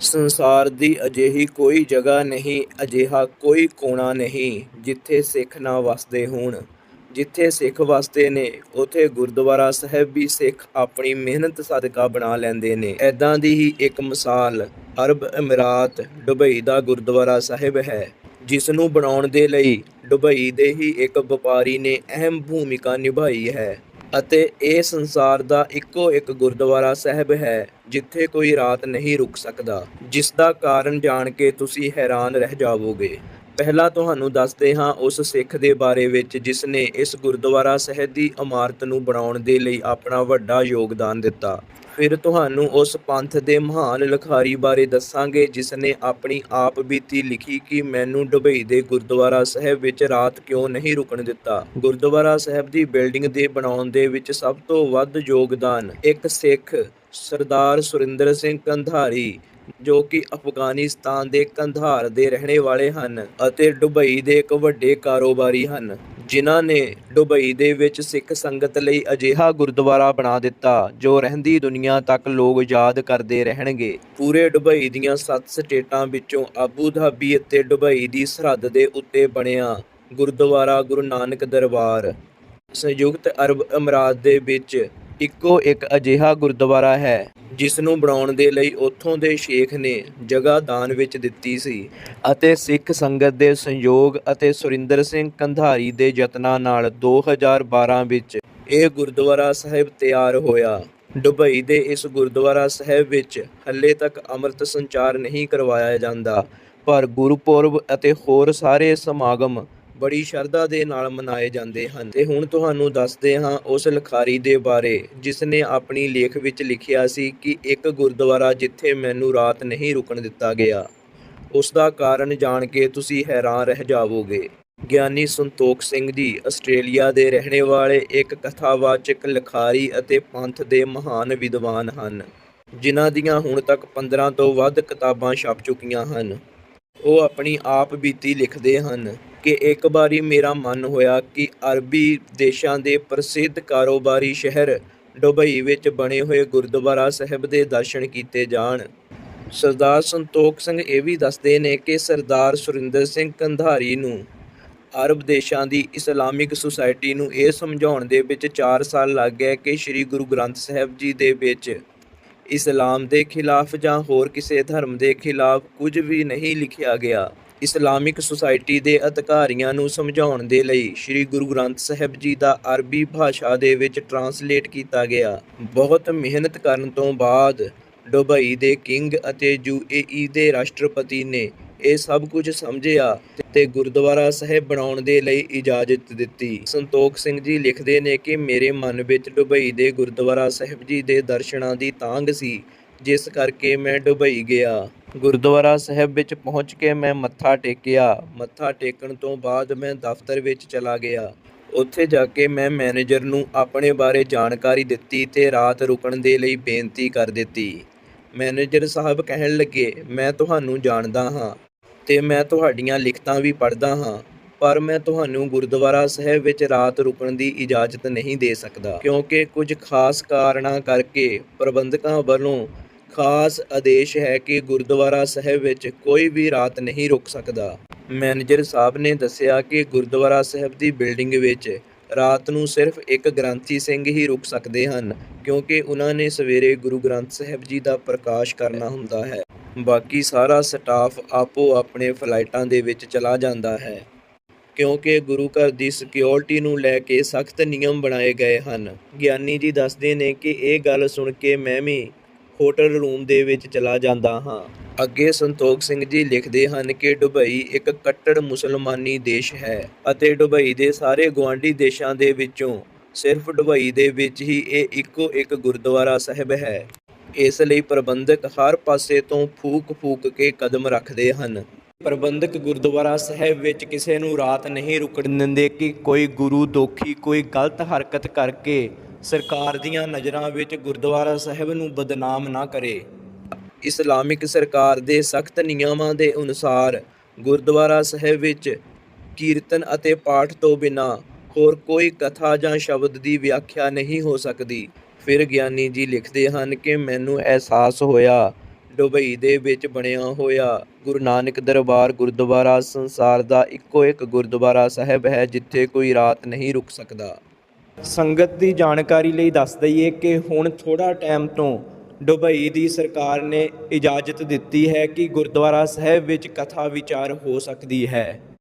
ਸੰਸਾਰ ਦੀ ਅਜਿਹੀ ਕੋਈ ਜਗ੍ਹਾ ਨਹੀਂ, ਅਜਿਹਾ ਕੋਈ ਕੋਣਾ ਨਹੀਂ ਜਿੱਥੇ ਸਿੱਖ ਨਾ ਵਸਦੇ ਹੋਣ। ਜਿੱਥੇ ਸਿੱਖ ਵਸਦੇ ਨੇ, ਉਥੇ ਗੁਰਦੁਆਰਾ ਸਾਹਿਬ ਵੀ ਸਿੱਖ ਆਪਣੀ ਮਿਹਨਤ ਸਦਕਾ ਬਣਾ ਲੈਂਦੇ ਨੇ। ਐਦਾਂ ਦੀ ਹੀ ਇੱਕ ਮਿਸਾਲ ਅਰਬ ਅਮੀਰਾਤ ਦੁਬਈ ਦਾ ਗੁਰਦੁਆਰਾ ਸਾਹਿਬ ਹੈ ਜਿਸ ਨੂੰ ਬਣਾਉਣ ਦੇ ਲਈ ਦੁਬਈ ਦੇ ਹੀ ਇੱਕ ਵਪਾਰੀ ਨੇ ਅਹਿਮ ਭੂਮਿਕਾ ਨਿਭਾਈ ਹੈ ਅਤੇ ਇਹ ਸੰਸਾਰ ਦਾ ਇੱਕੋ ਇੱਕ ਗੁਰਦੁਆਰਾ ਸਾਹਿਬ ਹੈ ਜਿੱਥੇ ਕੋਈ ਰਾਤ ਨਹੀਂ ਰੁਕ ਸਕਦਾ, ਜਿਸ ਦਾ ਕਾਰਨ ਜਾਣ ਕੇ ਤੁਸੀਂ ਹੈਰਾਨ ਰਹਿ ਜਾਵੋਗੇ। ਪਹਿਲਾਂ ਤੁਹਾਨੂੰ ਦੱਸਦੇ ਹਾਂ ਉਸ ਸਿੱਖ ਦੇ ਬਾਰੇ ਵਿੱਚ ਜਿਸ ਨੇ ਇਸ ਗੁਰਦੁਆਰਾ ਸਾਹਿਬ ਦੀ ਇਮਾਰਤ ਨੂੰ ਬਣਾਉਣ ਦੇ ਲਈ ਆਪਣਾ ਵੱਡਾ ਯੋਗਦਾਨ ਦਿੱਤਾ। ਫਿਰ ਤੁਹਾਨੂੰ ਉਸ ਪੰਥ ਦੇ ਮਹਾਨ ਲਿਖਾਰੀ ਬਾਰੇ ਦੱਸਾਂਗੇ ਜਿਸ ਨੇ ਆਪਣੀ ਆਪ ਬੀਤੀ ਲਿਖੀ ਕਿ ਮੈਨੂੰ ਡੁਬਈ ਦੇ ਗੁਰਦੁਆਰਾ ਸਾਹਿਬ ਵਿੱਚ ਰਾਤ ਕਿਉਂ ਨਹੀਂ ਰੁਕਣ ਦਿੱਤਾ। ਗੁਰਦੁਆਰਾ ਸਾਹਿਬ ਦੀ ਬਿਲਡਿੰਗ ਦੇ ਬਣਾਉਣ ਦੇ ਵਿੱਚ ਸਭ ਤੋਂ ਵੱਧ ਯੋਗਦਾਨ ਇੱਕ ਸਿੱਖ ਸਰਦਾਰ ਸੁਰਿੰਦਰ ਸਿੰਘ ਕੰਧਾਰੀ, ਜੋ ਕਿ ਅਫਗਾਨਿਸਤਾਨ ਦੇ ਕੰਧਾਰ ਦੇ ਰਹਿਣੇ ਵਾਲੇ ਹਨ ਅਤੇ ਦੁਬਈ ਦੇ ਇੱਕ ਵੱਡੇ ਕਾਰੋਬਾਰੀ ਹਨ, ਜਿਨ੍ਹਾਂ ਨੇ ਦੁਬਈ ਦੇ ਵਿੱਚ ਸਿੱਖ ਸੰਗਤ ਲਈ ਅਜਿਹਾ ਗੁਰਦੁਆਰਾ ਬਣਾ ਦਿੱਤਾ, ਜੋ ਰਹਿੰਦੀ ਦੁਨੀਆ ਤੱਕ ਲੋਕ ਯਾਦ ਕਰਦੇ ਰਹਿਣਗੇ। ਪੂਰੇ ਦੁਬਈ ਦੀਆਂ ਸੱਤ ਸਟੇਟਾਂ ਵਿੱਚੋਂ ਆਬੂ ਧਾਬੀ ਅਤੇ ਦੁਬਈ ਦੀ ਸਰਹੱਦ ਦੇ ਉੱਤੇ ਬਣਿਆ ਗੁਰਦੁਆਰਾ ਗੁਰੂ ਨਾਨਕ ਦਰਬਾਰ। ਸੰਯੁਕਤ ਅਰਬ ਅਮਰਾਤ ਦੇ ਵਿੱਚ ਇੱਕੋ ਇੱਕ ਅਜਿਹਾ ਗੁਰਦੁਆਰਾ ਹੈ ਜਿਸ ਨੂੰ ਬਣਾਉਣ ਦੇ ਲਈ ਉੱਥੋਂ ਦੇ ਸ਼ੇਖ ਨੇ ਜਗ੍ਹਾ ਦਾਨ ਵਿੱਚ ਦਿੱਤੀ ਸੀ ਅਤੇ ਸਿੱਖ ਸੰਗਤ ਦੇ ਸੰਯੋਗ ਅਤੇ ਸੁਰਿੰਦਰ ਸਿੰਘ ਕੰਧਾਰੀ ਦੇ ਯਤਨਾਂ ਨਾਲ 2012 ਵਿੱਚ ਇਹ ਗੁਰਦੁਆਰਾ ਸਾਹਿਬ ਤਿਆਰ ਹੋਇਆ। ਦੁਬਈ ਦੇ ਇਸ ਗੁਰਦੁਆਰਾ ਸਾਹਿਬ ਵਿੱਚ ਹੱਲੇ ਤੱਕ ਅੰਮ੍ਰਿਤ ਸੰਚਾਰ ਨਹੀਂ ਕਰਵਾਇਆ ਜਾਂਦਾ, ਪਰ ਗੁਰਪੁਰਬ ਅਤੇ ਹੋਰ ਸਾਰੇ ਸਮਾਗਮ ਬੜੀ ਸ਼ਰਧਾ ਦੇ ਨਾਲ ਮਨਾਏ ਜਾਂਦੇ ਹਨ। ਤੇ ਹੁਣ ਤੁਹਾਨੂੰ ਦੱਸਦੇ ਹਾਂ ਉਸ ਲਿਖਾਰੀ ਦੇ ਬਾਰੇ ਜਿਸ ਨੇ ਆਪਣੀ ਲੇਖ ਵਿੱਚ ਲਿਖਿਆ ਸੀ ਕਿ ਇੱਕ ਗੁਰਦੁਆਰਾ ਜਿੱਥੇ ਮੈਨੂੰ ਰਾਤ ਨਹੀਂ ਰੁਕਣ ਦਿੱਤਾ ਗਿਆ। ਉਸ ਦਾ ਕਾਰਨ ਜਾਣ ਕੇ ਤੁਸੀਂ ਹੈਰਾਨ ਰਹਿ ਜਾਵੋਗੇ। ਗਿਆਨੀ ਸੰਤੋਖ ਸਿੰਘ ਜੀ, ਆਸਟ੍ਰੇਲੀਆ ਦੇ ਰਹਿਣੇ ਵਾਲੇ ਇੱਕ ਕਥਾਵਾਚਕ ਲਿਖਾਰੀ ਅਤੇ ਪੰਥ ਦੇ ਮਹਾਨ ਵਿਦਵਾਨ ਹਨ, ਜਿਨ੍ਹਾਂ ਦੀਆਂ ਹੁਣ ਤੱਕ 15 ਤੋਂ ਵੱਧ ਕਿਤਾਬਾਂ ਛਪ ਚੁੱਕੀਆਂ ਹਨ। ਉਹ ਆਪਣੀ ਆਪ ਬੀਤੀ ਲਿਖਦੇ ਹਨ। ਕਿ ਇੱਕ ਵਾਰੀ ਮੇਰਾ ਮਨ ਹੋਇਆ ਕਿ ਅਰਬੀ ਦੇਸ਼ਾਂ ਦੇ ਪ੍ਰਸਿੱਧ ਕਾਰੋਬਾਰੀ ਸ਼ਹਿਰ ਦੁਬਈ ਵਿੱਚ ਬਣੇ ਹੋਏ ਗੁਰਦੁਆਰਾ ਸਾਹਿਬ ਦੇ ਦਰਸ਼ਨ ਕੀਤੇ ਜਾਣ। ਸਰਦਾਰ ਸੰਤੋਖ ਸਿੰਘ ਇਹ ਵੀ ਦੱਸਦੇ ਨੇ ਕਿ ਸਰਦਾਰ ਸੁਰਿੰਦਰ ਸਿੰਘ ਕੰਧਾਰੀ ਨੂੰ ਅਰਬ ਦੇਸ਼ਾਂ ਦੀ ਇਸਲਾਮਿਕ ਸੁਸਾਇਟੀ ਨੂੰ ਇਹ ਸਮਝਾਉਣ ਦੇ ਵਿੱਚ 4 ਸਾਲ ਲੱਗ ਗਏ ਕਿ ਸ੍ਰੀ ਗੁਰੂ ਗ੍ਰੰਥ ਸਾਹਿਬ ਜੀ ਦੇ ਵਿੱਚ ਇਸਲਾਮ ਦੇ ਖਿਲਾਫ ਜਾਂ ਹੋਰ ਕਿਸੇ ਧਰਮ ਦੇ ਖਿਲਾਫ ਕੁਝ ਵੀ ਨਹੀਂ ਲਿਖਿਆ ਗਿਆ। ਇਸਲਾਮਿਕ ਸੁਸਾਇਟੀ ਦੇ ਅਧਿਕਾਰੀਆਂ ਨੂੰ ਸਮਝਾਉਣ ਦੇ ਲਈ ਸ੍ਰੀ ਗੁਰੂ ਗ੍ਰੰਥ ਸਾਹਿਬ ਜੀ ਦਾ ਅਰਬੀ ਭਾਸ਼ਾ ਦੇ ਵਿੱਚ ਟਰਾਂਸਲੇਟ ਕੀਤਾ ਗਿਆ। ਬਹੁਤ ਮਿਹਨਤ ਕਰਨ ਤੋਂ ਬਾਅਦ ਦੁਬਈ ਦੇ ਕਿੰਗ ਅਤੇ ਯੂਏਈ ਦੇ ਰਾਸ਼ਟਰਪਤੀ ਨੇ ਇਹ ਸਭ ਕੁਝ ਸਮਝਿਆ ਤੇ ਗੁਰਦੁਆਰਾ ਸਾਹਿਬ ਬਣਾਉਣ ਦੇ ਲਈ ਇਜਾਜ਼ਤ ਦਿੱਤੀ। ਸੰਤੋਖ ਸਿੰਘ ਜੀ ਲਿਖਦੇ ਨੇ ਕਿ ਮੇਰੇ ਮਨ ਵਿੱਚ ਦੁਬਈ ਦੇ ਗੁਰਦੁਆਰਾ ਸਾਹਿਬ ਜੀ ਦੇ ਦਰਸ਼ਨਾਂ ਦੀ ਤਾਂਗ ਸੀ। ਜਿਸ ਕਰਕੇ ਮੈਂ ਡੁਬਈ ਗਿਆ। ਗੁਰਦੁਆਰਾ ਸਾਹਿਬ ਵਿੱਚ ਪਹੁੰਚ ਕੇ ਮੈਂ ਮੱਥਾ ਟੇਕਿਆ। ਮੱਥਾ ਟੇਕਣ ਤੋਂ ਬਾਅਦ ਮੈਂ ਦਫ਼ਤਰ ਵਿੱਚ ਚਲਾ ਗਿਆ। ਉੱਥੇ ਜਾ ਕੇ ਮੈਂ ਮੈਨੇਜਰ ਨੂੰ ਆਪਣੇ ਬਾਰੇ ਜਾਣਕਾਰੀ ਦਿੱਤੀ ਤੇ ਰਾਤ ਰੁਕਣ ਦੇ ਲਈ ਬੇਨਤੀ ਕਰ ਦਿੱਤੀ। ਮੈਨੇਜਰ ਸਾਹਿਬ ਕਹਿਣ ਲੱਗੇ, ਮੈਂ ਤੁਹਾਨੂੰ ਜਾਣਦਾ ਹਾਂ ਤੇ ਮੈਂ ਤੁਹਾਡੀਆਂ ਲਿਖਤਾਂ ਵੀ ਪੜ੍ਹਦਾ ਹਾਂ, ਪਰ ਮੈਂ ਤੁਹਾਨੂੰ ਗੁਰਦੁਆਰਾ ਸਾਹਿਬ ਵਿੱਚ ਰਾਤ ਰੁਕਣ ਦੀ ਇਜਾਜ਼ਤ ਨਹੀਂ ਦੇ ਸਕਦਾ, ਕਿਉਂਕਿ ਕੁਝ ਖਾਸ ਕਾਰਨਾਂ ਕਰਕੇ ਪ੍ਰਬੰਧਕਾਂ ਵੱਲੋਂ ਖਾਸ ਆਦੇਸ਼ ਹੈ ਕਿ ਗੁਰਦੁਆਰਾ ਸਾਹਿਬ ਵਿੱਚ ਕੋਈ ਵੀ ਰਾਤ ਨਹੀਂ ਰੁਕ ਸਕਦਾ। ਮੈਨੇਜਰ ਸਾਹਿਬ ਨੇ ਦੱਸਿਆ ਕਿ ਗੁਰਦੁਆਰਾ ਸਾਹਿਬ ਦੀ ਬਿਲਡਿੰਗ ਵਿੱਚ ਰਾਤ ਨੂੰ ਸਿਰਫ ਇੱਕ ਗ੍ਰੰਥੀ ਸਿੰਘ ਹੀ ਰੁਕ ਸਕਦੇ ਹਨ, ਕਿਉਂਕਿ ਉਹਨਾਂ ਨੇ ਸਵੇਰੇ ਗੁਰੂ ਗ੍ਰੰਥ ਸਾਹਿਬ ਜੀ ਦਾ ਪ੍ਰਕਾਸ਼ ਕਰਨਾ ਹੁੰਦਾ ਹੈ। ਬਾਕੀ ਸਾਰਾ ਸਟਾਫ ਆਪੋ ਆਪਣੇ ਫਲਾਈਟਾਂ ਦੇ ਵਿੱਚ ਚਲਾ ਜਾਂਦਾ ਹੈ, ਕਿਉਂਕਿ ਗੁਰੂ ਘਰ ਦੀ ਸਿਕਿਉਰਿਟੀ ਨੂੰ ਲੈ ਕੇ ਸਖਤ ਨਿਯਮ ਬਣਾਏ ਗਏ ਹਨ। ਗਿਆਨੀ ਜੀ ਦੱਸਦੇ ਨੇ ਕਿ ਇਹ ਗੱਲ ਸੁਣ ਕੇ ਮੈਂ ਵੀ ਹੋਟਲ ਰੂਮ ਦੇ ਵਿੱਚ ਚਲਾ ਜਾਂਦਾ ਹਾਂ। ਅੱਗੇ ਸੰਤੋਖ ਸਿੰਘ ਜੀ ਲਿਖਦੇ ਹਨ ਕਿ ਦੁਬਈ ਇੱਕ ਕੱਟੜ ਮੁਸਲਮਾਨੀ ਦੇਸ਼ ਹੈ ਅਤੇ ਦੁਬਈ ਦੇ ਸਾਰੇ ਗੁਆਂਢੀ ਦੇਸ਼ਾਂ ਦੇ ਵਿੱਚੋਂ ਸਿਰਫ ਦੁਬਈ ਦੇ ਵਿੱਚ ਹੀ ਇਹ ਇੱਕੋ ਇੱਕ ਗੁਰਦੁਆਰਾ ਸਾਹਿਬ ਹੈ। ਇਸ ਲਈ ਪ੍ਰਬੰਧਕ ਹਰ ਪਾਸੇ ਤੋਂ ਫੂਕ-ਫੂਕ ਕੇ ਕਦਮ ਰੱਖਦੇ ਹਨ। ਪ੍ਰਬੰਧਕ ਗੁਰਦੁਆਰਾ ਸਾਹਿਬ ਵਿੱਚ ਕਿਸੇ ਨੂੰ ਰਾਤ ਨਹੀਂ ਰੁਕਣ ਦਿੰਦੇ ਕਿ ਕੋਈ ਗੁਰੂ ਦੋਖੀ ਕੋਈ ਗਲਤ ਹਰਕਤ ਕਰਕੇ ਸਰਕਾਰ ਦੀਆਂ ਨਜ਼ਰਾਂ ਵਿੱਚ ਗੁਰਦੁਆਰਾ ਸਾਹਿਬ ਨੂੰ ਬਦਨਾਮ ਨਾ ਕਰੇ। ਇਸਲਾਮਿਕ ਸਰਕਾਰ ਦੇ ਸਖਤ ਨਿਯਮਾਂ ਦੇ ਅਨੁਸਾਰ ਗੁਰਦੁਆਰਾ ਸਾਹਿਬ ਵਿੱਚ ਕੀਰਤਨ ਅਤੇ ਪਾਠ ਤੋਂ ਬਿਨਾ ਹੋਰ ਕੋਈ ਕਥਾ ਜਾਂ ਸ਼ਬਦ ਦੀ ਵਿਆਖਿਆ ਨਹੀਂ ਹੋ ਸਕਦੀ। ਫਿਰ ਗਿਆਨੀ ਜੀ ਲਿਖਦੇ ਹਨ ਕਿ ਮੈਨੂੰ ਅਹਿਸਾਸ ਹੋਇਆ ਦੁਬਈ ਦੇ ਵਿੱਚ ਬਣਿਆ ਹੋਇਆ ਗੁਰੂ ਨਾਨਕ ਦਰਬਾਰ ਗੁਰਦੁਆਰਾ ਸੰਸਾਰ ਦਾ ਇੱਕੋ ਇੱਕ ਗੁਰਦੁਆਰਾ ਸਾਹਿਬ ਹੈ ਜਿੱਥੇ ਕੋਈ ਰਾਤ ਨਹੀਂ ਰੁਕ ਸਕਦਾ। ਸੰਗਤ ਦੀ ਜਾਣਕਾਰੀ ਲਈ ਦੱਸ ਦਈਏ ਕਿ ਹੁਣ ਥੋੜਾ ਟਾਈਮ ਤੋਂ ਦੁਬਈ ਦੀ ਸਰਕਾਰ ਨੇ ਇਜਾਜ਼ਤ ਦਿੱਤੀ ਹੈ ਕਿ ਗੁਰਦੁਆਰਾ ਸਾਹਿਬ ਵਿੱਚ ਕਥਾ ਵਿਚਾਰ ਹੋ ਸਕਦੀ ਹੈ।